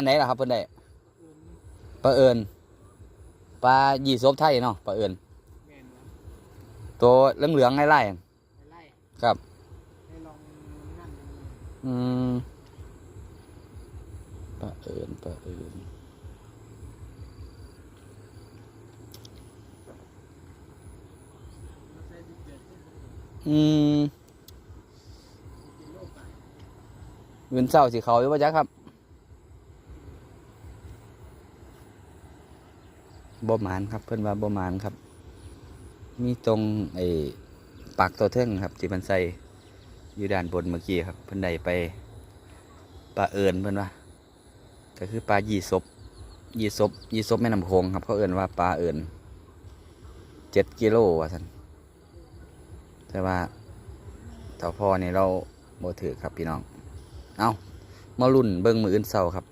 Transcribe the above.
อันไหนล่ะครับเพิ่นได้ปลาเอิญปลายี่สบไทยเนาะปลาเอิญแม่นวะตัวเหลืองๆไล่ไล่ไปไล่ครับให้ลองนั่นดูอืมปลาเอิญปลาเอิญมาใส่สิบเจ็ดสิบอืมกิโลไปเงินเศร้าสิเขาอยู่ป่ะจ๊ะครับ บ่หมานครับเพิ่อนว่าบ่หมานครับ มีตรงไอ้ปากตัวเทิงครับที่มันใส่อยู่ด้านบนเมื่อกี้ครับเพิ่อนได้ไปปลาเอิญเพิ่อนว่าก็คือปลายี่สบยี่สบยี่สบแม่น้ำโขงครับเขาเอิญว่าปลาเอิญเจ็ดกิโลว่าสันแต่ว่าต่อพ่อนี่ยเราโมถือครับพี่น้อง เอามาลุ่นเบิ้งมืออื่นเศร้าครับ